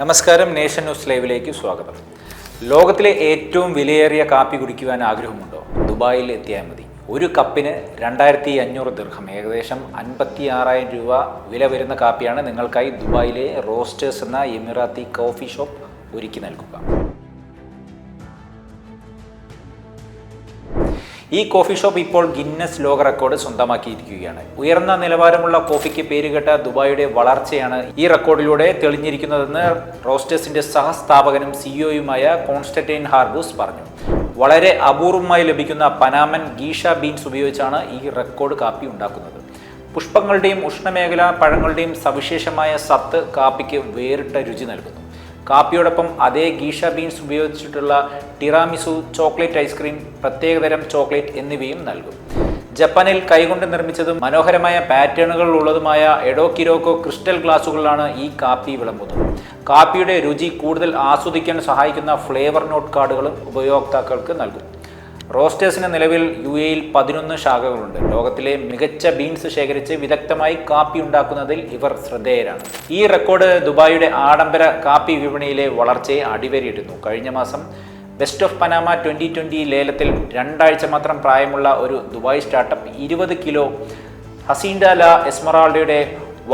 നമസ്കാരം nation news ലൈവിലേക്ക് സ്വാഗതം. ലോകത്തിലെ ഏറ്റവും വിലയേറിയ കാപ്പി കുടിക്കുവാൻ ആഗ്രഹമുണ്ടോ? ദുബായിൽ എത്തിയാൽ മതി. ഒരു കപ്പിന് രണ്ടായിരത്തി അഞ്ഞൂറ് ദീർഘം. ഏകദേശം അൻപത്തി ആറായിരം രൂപ വില വരുന്ന കാപ്പിയാണ് നിങ്ങൾക്കായി ദുബായിലെ റോസ്റ്റേഴ്സ് എന്ന എമിറാത്തി കോഫി ഷോപ്പ് ഒരുക്കി നൽകുക. ഈ കോഫി ഷോപ്പ് ഇപ്പോൾ ഗിന്നസ് ലോക റെക്കോർഡ് സ്വന്തമാക്കിയിരിക്കുകയാണ്. ഉയർന്ന നിലവാരമുള്ള കോഫിക്ക് പേരുകേട്ട ദുബായിയുടെ വളർച്ചയാണ് ഈ റെക്കോർഡിലൂടെ തെളിഞ്ഞിരിക്കുന്നതെന്ന് റോസ്റ്റേഴ്സിന്റെ സഹസ്ഥാപകനും സിഇഒയുമായ കോൺസ്റ്റന്റൈൻ ഹാർബൂസ് പറഞ്ഞു. വളരെ അപൂർവമായി ലഭിക്കുന്ന പനാമൻ ഗീഷ ബീൻസ് ഉപയോഗിച്ചാണ് ഈ റെക്കോർഡ് കാപ്പി ഉണ്ടാക്കുന്നത്. പുഷ്പങ്ങളുടെയും ഉഷ്ണമേഖല പഴങ്ങളുടെയും സവിശേഷമായ സത്ത് കാപ്പിക്ക് വേറിട്ട രുചി നൽകുന്നു. കാപ്പിയോടൊപ്പം അതേ ഗീഷ ബീൻസ് ഉപയോഗിച്ചിട്ടുള്ള ടിറാമിസു ചോക്ലേറ്റ് ഐസ്ക്രീം പ്രത്യേകതരം ചോക്ലേറ്റ് എന്നിവയും നൽകും. ജപ്പാനിൽ കൈകൊണ്ട് നിർമ്മിച്ചതും മനോഹരമായ പാറ്റേണുകൾ ഉള്ളതുമായ എഡോ കിരോക്കോ ക്രിസ്റ്റൽ ഗ്ലാസുകളിലാണ് ഈ കാപ്പി വിളമ്പുന്നത്. കാപ്പിയുടെ രുചി കൂടുതൽ ആസ്വദിക്കാൻ സഹായിക്കുന്ന ഫ്ലേവർ നോട്ട് കാർഡുകളും ഉപയോക്താക്കൾക്ക് നൽകും. റോസ്റ്റേഴ്സിന് നിലവിൽ യു എയിൽ പതിനൊന്ന് ശാഖകളുണ്ട്. ലോകത്തിലെ മികച്ച ബീൻസ് ശേഖരിച്ച് വിദഗ്ധമായി കാപ്പി ഉണ്ടാക്കുന്നതിൽ ഇവർ ശ്രദ്ധേയരാണ്. ഈ റെക്കോർഡ് ദുബായിയുടെ ആഡംബര കാപ്പി വിപണിയിലെ വളർച്ചയെ അടിവരയിടുന്നു. കഴിഞ്ഞ മാസം best of Panama twenty twenty ലേലത്തിൽ രണ്ടാഴ്ച മാത്രം പ്രായമുള്ള ഒരു ദുബായ് സ്റ്റാർട്ടപ്പ് ഇരുപത് കിലോ ഹസീൻഡാല എസ്മറാൾഡയുടെ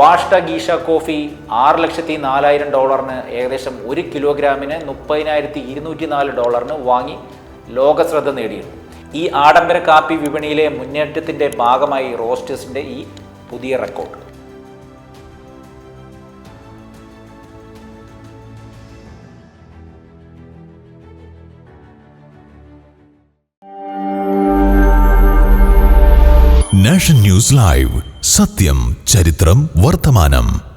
വാഷ്ട ഗീഷ കോഫി ആറ് ലക്ഷത്തി നാലായിരം ഡോളറിന് ഏകദേശം ഒരു കിലോഗ്രാമിന് മുപ്പതിനായിരത്തി ഇരുന്നൂറ്റി നാല് ഡോളറിന് വാങ്ങി ലോകശ്രദ്ധ നേടിയിരുന്നു ഈ ആഡംബര കാപ്പി വിപണിയിലെ മുന്നേറ്റത്തിന്റെ ഭാഗമായി റോസ്റ്റേഴ്സിന്റെ ഈ പുതിയ റെക്കോർഡ്. Nation news live. സത്യം ചരിത്രം വർത്തമാനം.